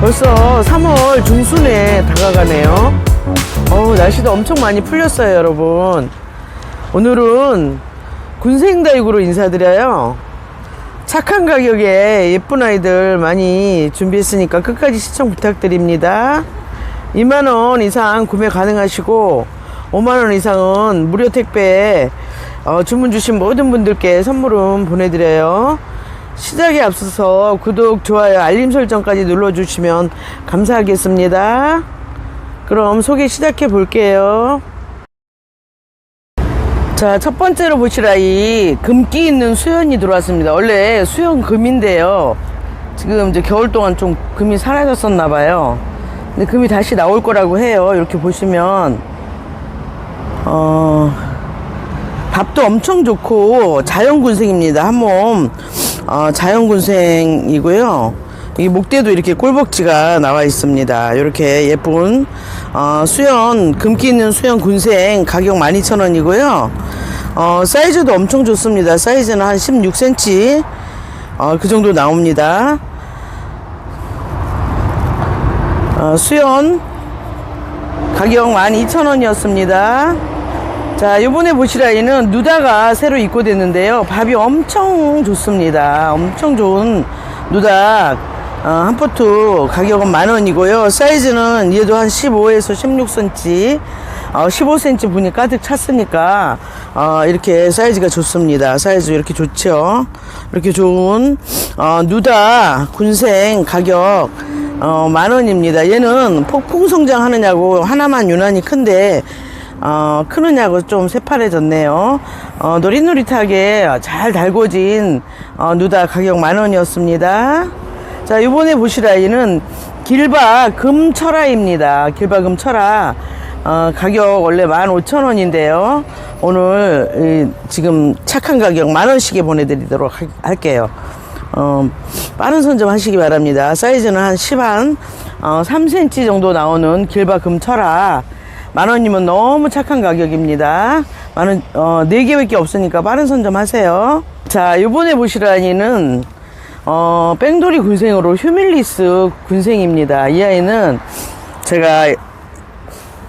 벌써 3월 중순에 다가가네요. 어우, 날씨도 엄청 많이 풀렸어요, 여러분. 오늘은 군생다육으로 인사드려요. 착한 가격에 예쁜 아이들 많이 준비했으니까 끝까지 시청 부탁드립니다. 2만원 이상 구매 가능하시고 5만원 이상은 무료 택배 어, 주문 주신 모든 분들께 선물은 보내드려요. 시작에 앞서서 구독, 좋아요, 알림 설정까지 눌러주시면 감사하겠습니다. 그럼 소개 시작해 볼게요. 자, 첫 번째로 보실 아이, 금기 있는 수연이 들어왔습니다. 원래 수연 금인데요. 지금 이제 겨울 동안 좀 금이 사라졌었나 봐요. 근데 금이 다시 나올 거라고 해요. 이렇게 보시면, 어, 밥도 엄청 좋고, 자연군생입니다. 한 몸, 어, 자연군생이고요. 이 목대도 이렇게 꼴복지가 나와 있습니다. 이렇게 예쁜 어, 수연 금기 있는 수연 군생 가격 12,000원이고요. 어, 사이즈도 엄청 좋습니다. 사이즈는 한 16cm 어, 그 정도 나옵니다. 어, 수연 가격 12,000원이었습니다. 자, 요번에 보실 아이는 누다가 새로 입고됐는데요. 밥이 엄청 좋습니다. 엄청 좋은 누다 어, 한 포트 가격은 만 원이고요. 사이즈는 얘도 한 15에서 16cm, 어, 15cm 분이 가득 찼으니까 어, 이렇게 사이즈가 좋습니다. 사이즈 이렇게 좋죠. 이렇게 좋은 어, 누다 군생 가격 어, 만 원입니다. 얘는 폭풍 성장 하느냐고 하나만 유난히 큰데 어, 크느냐고 좀 새파래졌네요. 어, 노릿노릿하게 잘 달궈진 어, 누다 가격 만 원이었습니다. 자, 이번에 보실 아이는 길바 금철아입니다. 길바 금철아. 어, 가격 원래 15,000원인데요. 오늘 이, 지금 착한 가격 만 원씩에 보내드리도록 하- 할게요. 어, 빠른 선점 하시기 바랍니다. 사이즈는 한 10한 어, 3cm 정도 나오는 길바 금철아. 만 원이면 너무 착한 가격입니다. 만 원, 어, 4개밖에 없으니까 빠른 선점 하세요. 자, 요번에 보실 아이는 어, 뺑돌이 군생으로 휴밀리스 군생입니다. 이 아이는 제가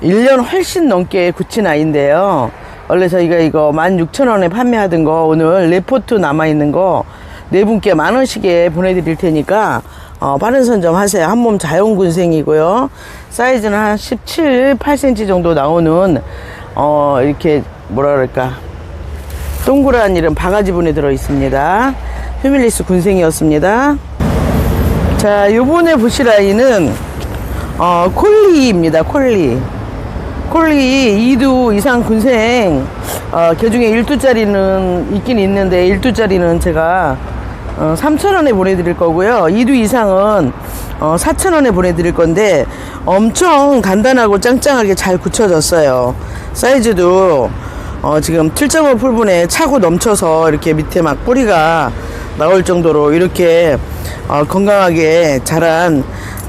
1년 훨씬 넘게 굳힌 아이인데요. 원래 저희가 이거 16,000원에 판매하던 거 오늘 레포트 남아있는 거 네 분께 만 원씩에 보내드릴 테니까 어, 빠른 선점 하세요. 한 몸 자연 군생이고요. 사이즈는 한 17, 8cm 정도 나오는 어, 이렇게 뭐라 그럴까 동그란 이런 바가지 분에 들어 있습니다. 휴밀리스 군생이었습니다. 자, 요번에 아이는 어, 콜리입니다. 콜리. 콜리 2두 이상 군생 어, 그 중에 1두짜리는 있긴 있는데 1두짜리는 제가 어, 3,000원에 보내드릴 거고요 2두 이상은 어, 4,000원에 보내드릴 건데 엄청 단단하고 짱짱하게 잘 굳혀졌어요 사이즈도 어, 지금 7.5 풀분에 차고 넘쳐서 이렇게 밑에 막 뿌리가 나올 정도로 이렇게 어, 건강하게 자란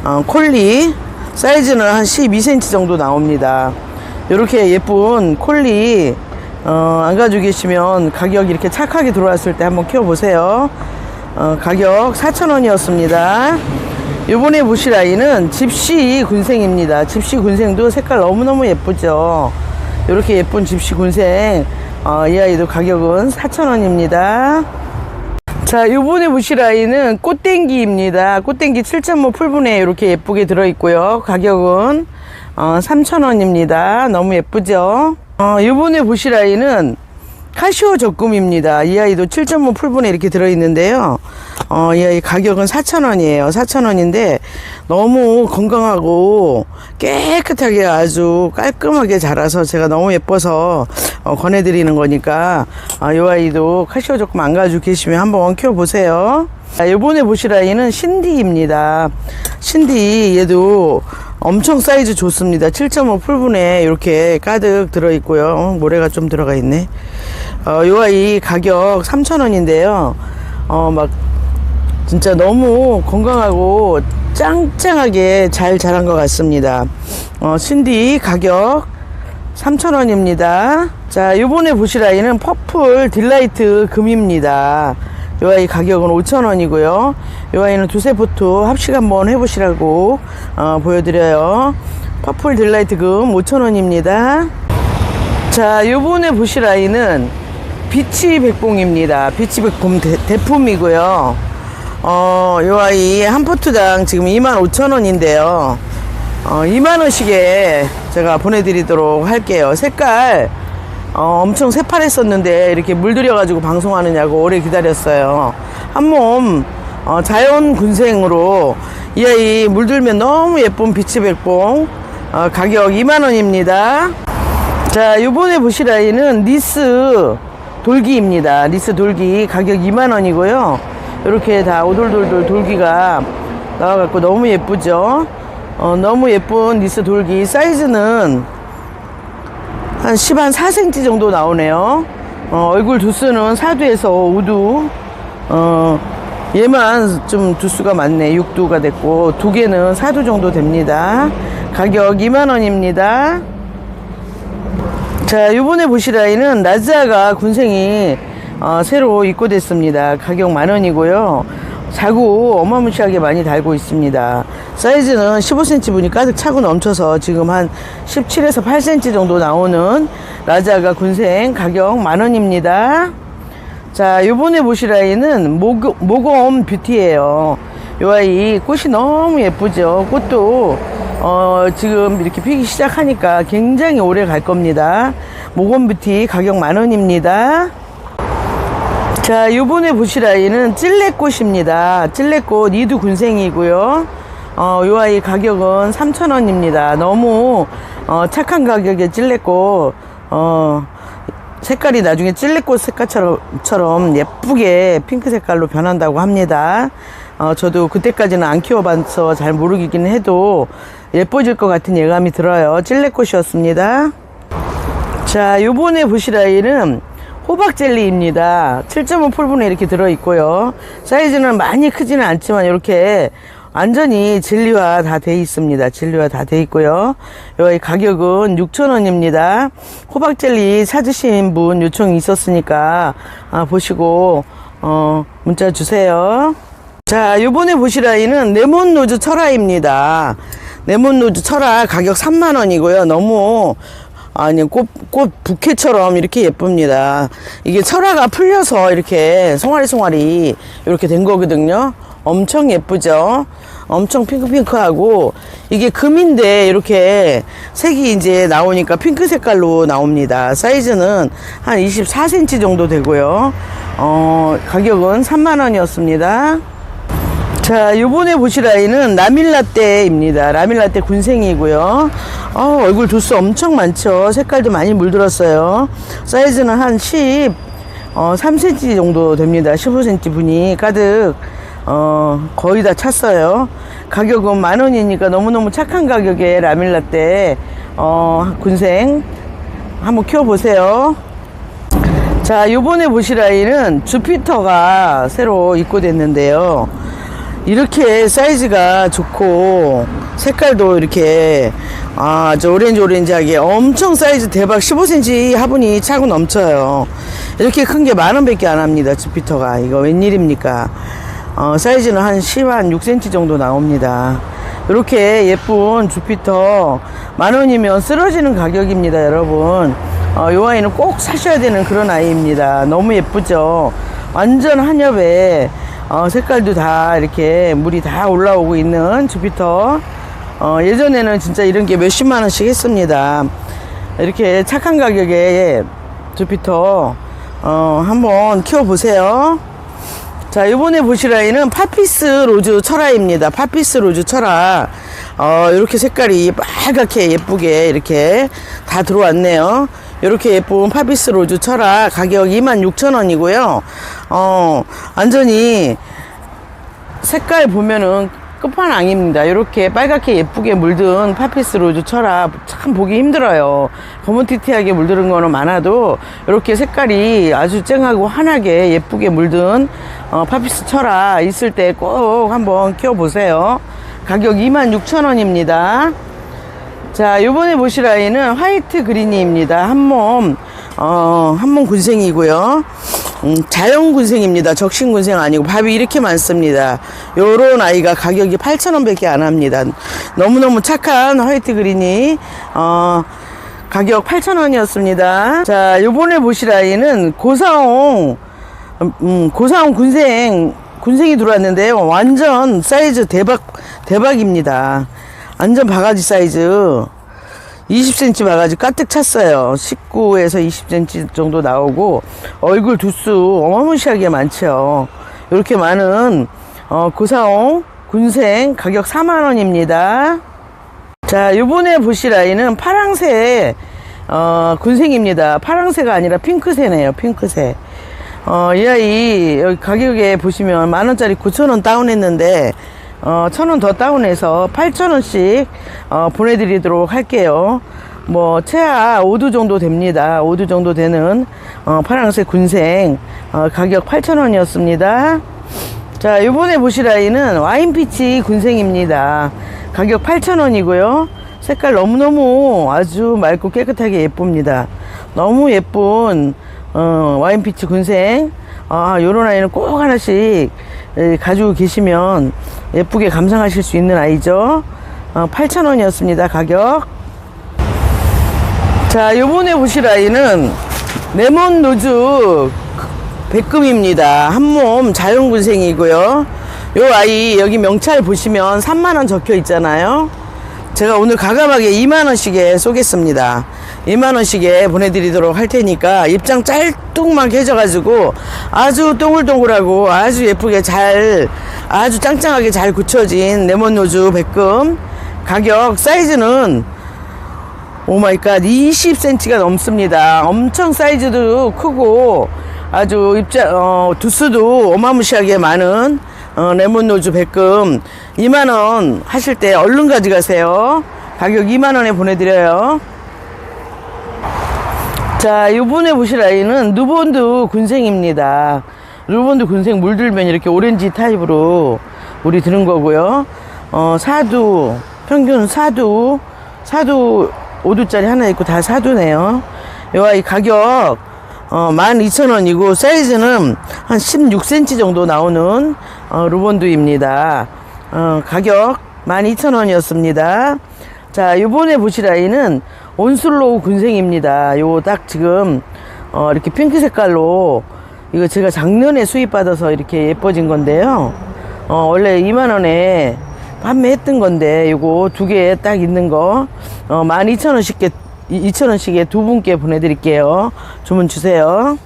어, 콜리 사이즈는 한 12cm 정도 나옵니다. 이렇게 예쁜 콜리 어, 안 가지고 계시면 가격 이렇게 착하게 들어왔을 때 한번 키워보세요. 어, 가격 4,000원이었습니다. 요번에 보실 아이는 집시 군생입니다. 집시 군생도 색깔 너무너무 예쁘죠. 이렇게 예쁜 집시 군생 어, 이 아이도 가격은 4,000원입니다. 자, 요번에 보실 아이는 꽃땡기입니다. 꽃땡기 7.5 풀분에 이렇게 예쁘게 들어있고요. 가격은 어, 3,000원입니다. 너무 예쁘죠? 어, 요번에 보실 아이는 카시오 적금입니다. 이 아이도 7.5 풀분에 이렇게 들어있는데요. 어, 이 아이 가격은 4,000원이에요. 4,000원인데 너무 건강하고 깨끗하게 아주 깔끔하게 자라서 제가 너무 예뻐서 어, 권해드리는 거니까 어, 이 아이도 카시오 적금 안 가지고 계시면 한번 키워보세요. 자, 요번에 보실 아이는 신디입니다. 신디 얘도 엄청 사이즈 좋습니다. 7.5 풀분에 이렇게 가득 들어있고요. 모래가 좀 들어가 있네. 어, 요 아 이 가격 3,000원인데요. 어, 막 진짜 너무 건강하고 짱짱하게 잘 자란 것 같습니다. 어, 신디 가격 3,000원입니다. 자, 요번에 보실 아이는 퍼플 딜라이트 금입니다. 요 아이 가격은 5,000원이고요. 요 아이는 두세 포토 합식 한번 해보시라고 어, 보여드려요. 퍼플 딜라이트 금 5,000원입니다. 자, 요번에 보실 아이는 비치 백봉입니다. 비치 백봉 대, 대품이고요. 어, 요 아이 한 포트당 지금 25,000원인데요. 어, 2만원씩에 제가 보내드리도록 할게요. 색깔, 어, 엄청 새파랬었는데 이렇게 물들여가지고 방송하느냐고 오래 기다렸어요. 한 몸, 어, 자연 군생으로 이 아이 물들면 너무 예쁜 비치 백봉, 어, 가격 2만원입니다. 자, 요번에 보실 아이는 니스 돌기입니다. 니스 돌기 가격 2만원이고요. 이렇게 다 오돌돌돌 돌기가 나와갖고 너무 예쁘죠? 어, 너무 예쁜 니스 돌기 사이즈는 한 10, 한 4cm 정도 나오네요. 어, 얼굴 두수는 4두에서 5두. 어, 얘만 좀 두수가 많네. 6두가 됐고, 두 개는 4두 정도 됩니다. 가격 2만원입니다. 자, 요번에 보실 아이는 나즈아가 군생이 어, 새로 입고됐습니다. 가격 만원이고요. 자구 어마무시하게 많이 달고 있습니다. 사이즈는 15cm 분이 가득 차고 넘쳐서 지금 한 17에서 8cm 정도 나오는 라자가 군생 가격 만원입니다. 자, 요번에 보실 아이는 모고, 모검 뷰티예요. 요 아이 꽃이 너무 예쁘죠. 꽃도 어, 지금 이렇게 피기 시작하니까 굉장히 오래 갈 겁니다. 모검 뷰티 가격 만 원입니다. 자, 요번에 보실 아이는 찔레꽃입니다. 찔레꽃 이두 군생이고요. 어, 요 아이 가격은 3,000원입니다. 너무 어, 착한 가격에 찔레꽃 어, 색깔이 나중에 찔레꽃 색깔처럼 처럼 예쁘게 핑크 색깔로 변한다고 합니다. 어, 저도 그때까지는 안 키워봐서 잘 모르겠긴 해도 예뻐질 것 같은 예감이 들어요. 찔레꽃이었습니다. 자, 요번에 보실 아이는 호박 젤리입니다. 7.5 폴분에 이렇게 들어있고요. 사이즈는 많이 크지는 않지만 이렇게 완전히 젤리화 다 돼 있습니다. 젤리화 다 돼 있고요. 여기 가격은 6,000원입니다. 호박 젤리 찾으신 분 요청이 있었으니까 아, 보시고 어, 문자 주세요. 자, 요번에 보실 아이는 레몬 로즈 철화입니다. 레몬 로즈 철화 가격 3만원이고요. 너무 아니 꽃, 꽃 부케처럼 이렇게 예쁩니다. 이게 철화가 풀려서 이렇게 송아리 송아리 이렇게 된 거거든요. 엄청 예쁘죠? 엄청 핑크핑크하고 이게 금인데 이렇게 색이 이제 나오니까 핑크 색깔로 나옵니다. 사이즈는 한 24cm 정도 되고요. 어, 가격은 3만원이었습니다. 자, 요번에 보실 아이는 라밀라떼입니다. 라밀라떼 군생이고요. 어, 얼굴 두수 엄청 많죠. 색깔도 많이 물들었어요. 사이즈는 한 10, 어, 3cm 정도 됩니다. 15cm 분이 가득, 어, 거의 다 찼어요. 가격은 만 원이니까 너무너무 착한 가격에 라밀라떼, 어, 군생 한번 키워보세요. 자, 요번에 보실 아이는 주피터가 새로 입고됐는데요. 이렇게 사이즈가 좋고 색깔도 이렇게 아주 오렌지 오렌지하게 엄청 사이즈 대박 15cm 화분이 차고 넘쳐요. 이렇게 큰 게 만 원 밖에 안 합니다 주피터가. 이거 웬일입니까? 어, 사이즈는 한 10, 한 6cm 정도 나옵니다. 이렇게 예쁜 주피터 만 원이면 쓰러지는 가격입니다 여러분. 어, 요 아이는 꼭 사셔야 되는 그런 아이입니다. 너무 예쁘죠? 완전 한엽에 어, 색깔도 다 이렇게 물이 다 올라오고 있는 주피터. 어, 예전에는 진짜 이런 게 몇십만 원씩 했습니다. 이렇게 착한 가격에 주피터, 어, 한번 키워보세요. 자, 이번에 보실 아이는 파피스 로즈 철화입니다. 파피스 로즈 철화. 어, 이렇게 색깔이 빨갛게 예쁘게 이렇게 다 들어왔네요. 이렇게 예쁜 파피스 로즈 철화 가격 26,000원이고요. 어, 완전히 색깔 보면은 끝판왕입니다. 이렇게 빨갛게 예쁘게 물든 파피스 로즈 철화 참 보기 힘들어요. 거무티티하게 물드는 거는 많아도 이렇게 색깔이 아주 쨍하고 환하게 예쁘게 물든 어, 파피스 철화 있을 때 꼭 한번 키워보세요. 가격 26,000원입니다. 자, 요번에 보실 아이는 화이트 그린이입니다. 한 몸, 어, 한몸 군생이고요. 음, 자연 군생입니다. 적신 군생 아니고 밥이 이렇게 많습니다. 요런 아이가 가격이 8,000원 밖에 안 합니다. 너무너무 착한 화이트 그린이, 어, 가격 8,000원이었습니다. 자, 요번에 보실 아이는 고사홍, 음, 고사홍 군생, 군생이 들어왔는데요. 완전 사이즈 대박, 대박입니다. 완전 바가지 사이즈. 20cm 바가지 가득 찼어요. 19에서 20cm 정도 나오고, 얼굴 두수 어마무시하게 많죠. 이렇게 많은, 어, 고사홍 군생 가격 4만원입니다. 자, 요번에 보실 아이는 파랑새, 어, 군생입니다. 파랑새가 아니라 핑크새네요, 핑크새. 어, 이 아이, 여기 가격에 보시면 만원짜리 9천원 다운했는데, 어, 천 원 더 다운해서 8천원씩, 어, 보내드리도록 할게요. 뭐, 최하 5두 정도 됩니다. 5두 정도 되는, 어, 파랑새 군생, 어, 가격 8천원이었습니다. 자, 요번에 보실 아이는 와인피치 군생입니다. 가격 8,000원이고요. 색깔 너무너무 아주 맑고 깨끗하게 예쁩니다. 너무 예쁜, 어, 와인피치 군생. 아, 요런 아이는 꼭 하나씩 에, 가지고 계시면 예쁘게 감상하실 수 있는 아이죠. 어, 8,000원이었습니다. 가격. 자, 요번에 보실 아이는 레몬 노즈 백금입니다. 한몸 자연군생이고요. 요 아이 여기 명찰 보시면 3만원 적혀 있잖아요. 제가 오늘 가감하게 2만원씩에 쏘겠습니다. 2만원씩에 보내드리도록 할 테니까 입장 짤뚱만 해져가지고 아주 동글동글하고 아주 예쁘게 잘 아주 짱짱하게 잘 굳혀진 레몬노즈 백금 가격 사이즈는 오마이갓 20cm가 넘습니다. 엄청 사이즈도 크고 아주 입자 어, 두수도 어마무시하게 많은 어, 레몬 노즈 백금 2만원 하실 때 얼른 가져가세요. 가격 2만원에 보내드려요. 자, 요번에 보실 아이는 누본드 군생입니다. 누본드 군생 물들면 이렇게 오렌지 타입으로 물이 드는 거고요. 어, 사두, 평균 사두, 사두 5두짜리 하나 있고 다 사두네요. 요 아이 가격, 어, 12,000원이고 사이즈는 한 16cm 정도 나오는, 어, 루본드입니다. 어, 가격 12,000원이었습니다. 자, 요번에 보실 아이는 온슬로우 군생입니다. 요 딱 지금, 어, 이렇게 핑크 색깔로, 이거 제가 작년에 수입받아서 이렇게 예뻐진 건데요. 어, 원래 2만원에 판매했던 건데, 요거 두 개 딱 있는 거, 어, 12,000원씩에, 2,000원씩에 두 분께 보내드릴게요. 주문 주세요.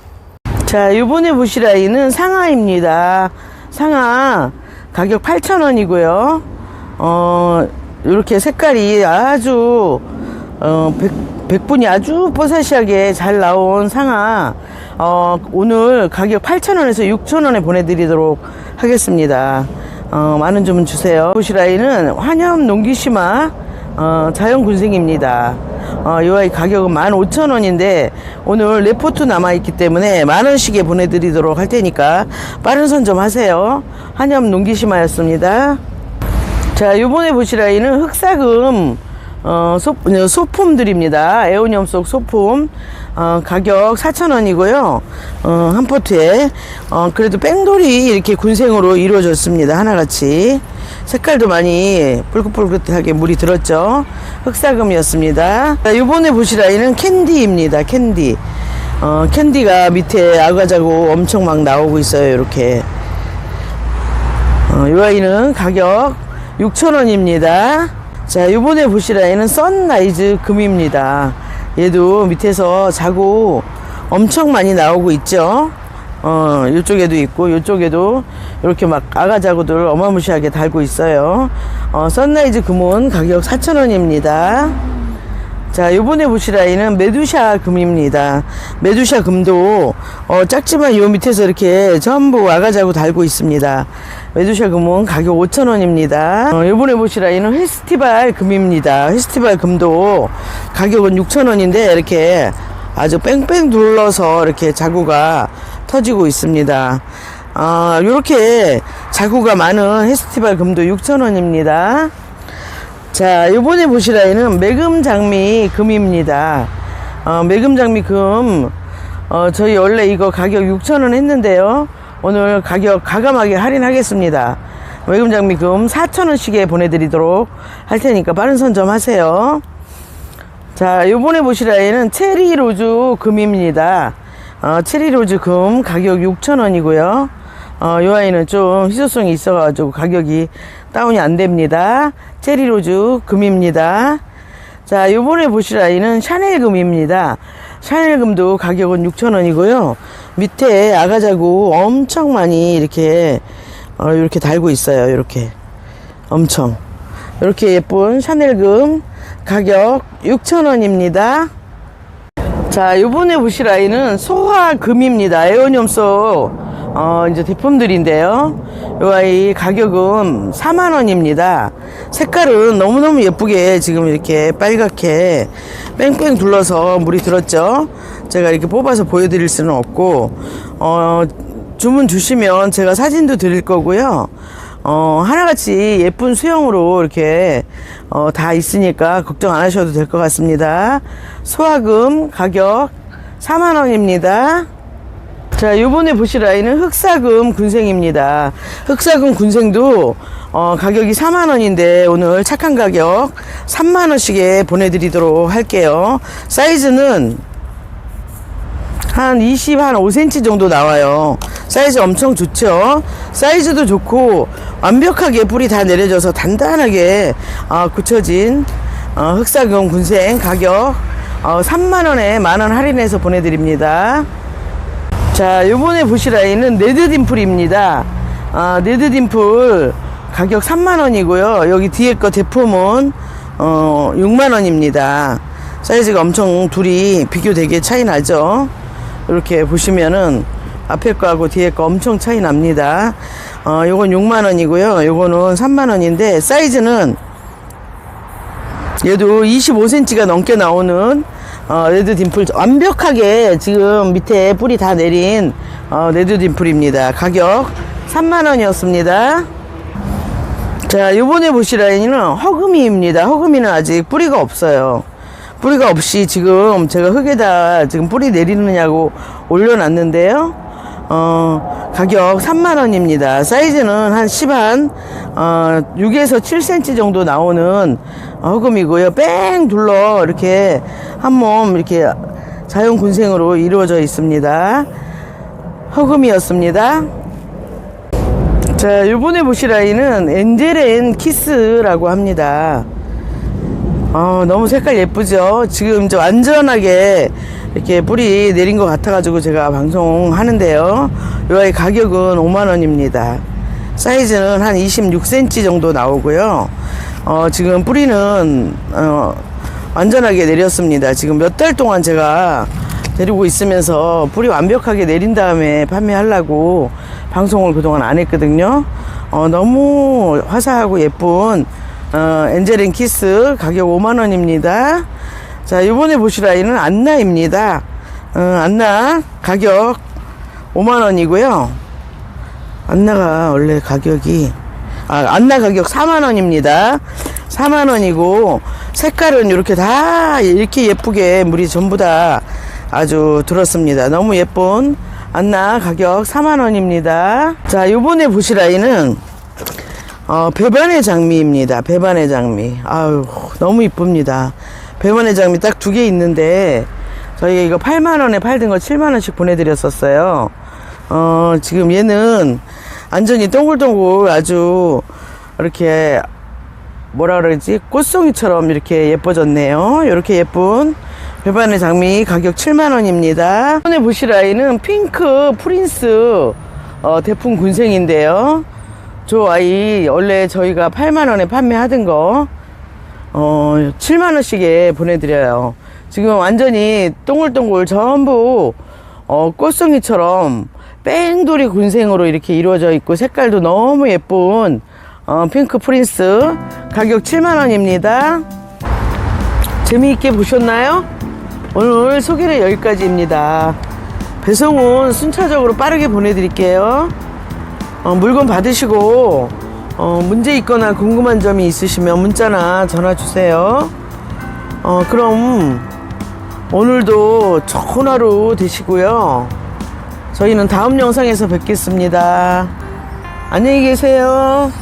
자, 요번에 보실 아이는 상하입니다. 상하 가격 8,000원이고요. 어, 이렇게 색깔이 아주, 어, 백, 백분이 아주 뽀사시하게 잘 나온 상하, 어, 오늘 가격 8,000원에서 6,000원에 보내드리도록 하겠습니다. 어, 많은 주문 주세요. 아이는 환염 농기시마, 어, 자연군생입니다. 어, 이 아이 가격은 15,000원인데 오늘 레포트 남아있기 때문에 만원씩에 보내드리도록 할 테니까 빠른 선점 하세요. 한염 농기심하였습니다. 자, 요번에 보실 아이는 흑사금, 어, 소, 소품들입니다. 에오니엄 속 소품. 어, 가격 4,000원이고요. 어, 한 포트에. 어, 그래도 뺑돌이 이렇게 군생으로 이루어졌습니다. 하나같이. 색깔도 많이 붉긋붉긋하게 물이 들었죠. 흑사금이었습니다. 자, 요번에 보실 아이는 캔디입니다. 캔디. 어, 캔디가 밑에 아가자고 엄청 막 나오고 있어요. 이렇게. 어, 이 아이는 가격 6,000원입니다. 자, 요번에 보실 아이는 선라이즈 금입니다. 얘도 밑에서 자고 엄청 많이 나오고 있죠. 어, 이쪽에도 있고, 이쪽에도 이렇게 막 아가 자구들 어마무시하게 달고 있어요. 어, 선라이즈 금은 가격 4,000원입니다. 자, 요번에 보실 아이는 메두샤 금입니다. 메두샤 금도, 어, 작지만 요 밑에서 이렇게 전부 아가자고 달고 있습니다. 메두샤 금은 가격 5,000원입니다. 어, 요번에 보실 아이는 페스티벌 금입니다. 페스티벌 금도 가격은 6,000원인데 이렇게 아주 뺑뺑 둘러서 이렇게 자구가 터지고 있습니다. 아, 요렇게 자구가 많은 페스티벌 금도 6,000원입니다. 자, 요번에 보실 아이는 매금 장미 금입니다. 어, 매금 장미 금, 어, 저희 원래 이거 가격 6,000원 했는데요. 오늘 가격 가감하게 할인하겠습니다. 매금 장미 금 4,000원씩에 보내드리도록 할 테니까 빠른 선점 하세요. 자, 요번에 보실 아이는 체리 로즈 금입니다. 어, 체리 로즈 금 가격 6,000원이고요. 어, 요 아이는 좀 희소성이 있어가지고 가격이 다운이 안 됩니다. 체리 로즈 금입니다. 자, 요번에 보실 아이는 샤넬 금입니다. 샤넬 금도 가격은 6,000원이고요. 밑에 아가자구 엄청 많이 이렇게, 어, 이렇게 달고 있어요. 이렇게. 엄청. 이렇게 예쁜 샤넬금 가격 6,000원입니다. 자, 요번에 보실 아이는 소화금입니다. 에어늄소 어, 이제 제품들인데요. 요 아이 가격은 4만원입니다. 색깔은 너무너무 예쁘게 지금 이렇게 빨갛게 뺑뺑 둘러서 물이 들었죠. 제가 이렇게 뽑아서 보여드릴 수는 없고, 어, 주문 주시면 제가 사진도 드릴 거고요. 어, 하나같이 예쁜 수영으로 이렇게, 어, 다 있으니까 걱정 안 하셔도 될 것 같습니다. 소화금 가격 4만원입니다. 자, 요번에 보실 아이는 흑사금 군생입니다. 흑사금 군생도, 어, 가격이 4만원인데, 오늘 착한 가격 3만원씩에 보내드리도록 할게요. 사이즈는 한 20, 한 5cm 정도 나와요. 사이즈 엄청 좋죠? 사이즈도 좋고, 완벽하게 뿌리 다 내려져서 단단하게, 어, 굳혀진, 어, 흑사금 군생 가격, 어, 3만원에 만원 할인해서 보내드립니다. 자, 요번에 보실 아이는 네드딤플입니다. 아, 네드딤플 가격 3만원이고요. 여기 뒤에 거 제품은, 어, 6만원입니다. 사이즈가 엄청 둘이 비교되게 차이 나죠? 이렇게 보시면은 앞에 거하고 뒤에 거 엄청 차이 납니다. 어, 요건 6만원이고요. 요거는 3만원인데 사이즈는 얘도 25cm가 넘게 나오는 어, 레드 딤플 완벽하게 지금 밑에 뿌리 다 내린 어, 레드 딤플입니다. 가격 3만원이었습니다. 자, 요번에 아이는 허금이입니다. 허금이는 아직 뿌리가 없어요. 뿌리가 없이 지금 제가 흙에다 지금 뿌리 내리느냐고 올려놨는데요. 어, 가격 3만원입니다. 사이즈는 한 10한, 어, 6에서 7cm 정도 나오는 허금이고요. 뺑 둘러 이렇게 한 몸 이렇게 자연 군생으로 이루어져 있습니다. 허금이었습니다. 자, 요번에 보실 아이는 엔젤앤 키스라고 합니다. 어, 너무 색깔 예쁘죠? 지금 저 완전하게 이렇게 뿌리 내린 것 같아가지고 제가 방송하는데요. 요 아이 가격은 5만원입니다. 사이즈는 한 26cm 정도 나오고요. 어, 지금 뿌리는, 어, 완전하게 내렸습니다. 지금 몇 달 동안 제가 데리고 있으면서 뿌리 완벽하게 내린 다음에 판매하려고 방송을 그동안 안 했거든요. 어, 너무 화사하고 예쁜 어, 엔젤앤 키스 가격 5만원입니다. 자, 이번에 보실 아이는 안나입니다. 어, 안나 가격 5만원이고요. 안나가 원래 가격이, 아, 안나 가격 4만원입니다. 4만원이고, 색깔은 이렇게 다, 이렇게 예쁘게 물이 전부 다 아주 들었습니다. 너무 예쁜 안나 가격 4만원입니다. 자, 요번에 보실 아이는 어, 배반의 장미입니다. 배반의 장미. 아유, 너무 이쁩니다. 배반의 장미 딱 두 개 있는데, 저희가 이거 8만원에 팔던 거 7만원씩 보내드렸었어요. 어, 지금 얘는 완전히 동글동글 아주 이렇게 뭐라 그러지? 꽃송이처럼 이렇게 예뻐졌네요. 이렇게 예쁜 배반의 장미 가격 7만원입니다. 이번에 보실 아이는 핑크 프린스 어, 대풍 군생인데요. 저 아이 원래 저희가 8만원에 판매하던 거 어, 7만원씩에 보내드려요. 지금 완전히 동글동글 전부 어, 꽃송이처럼 뺑돌이 군생으로 이렇게 이루어져 있고 색깔도 너무 예쁜 어, 핑크 프린스 가격 7만원입니다. 재미있게 보셨나요? 오늘 소개는 여기까지입니다. 배송은 순차적으로 빠르게 보내드릴게요. 어, 물건 받으시고 어, 문제 있거나 궁금한 점이 있으시면 문자나 전화 주세요. 어, 그럼 오늘도 좋은 하루 되시고요. 저희는 다음 영상에서 뵙겠습니다. 안녕히 계세요.